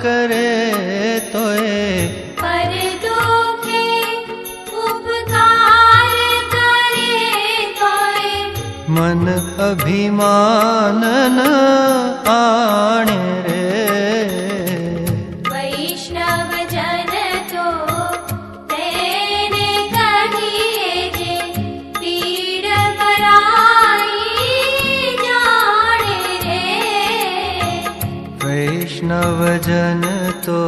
करे तोए। पर दुखे उपकार करे तोए। मन अभिमान आणे। वैष्णव जनतो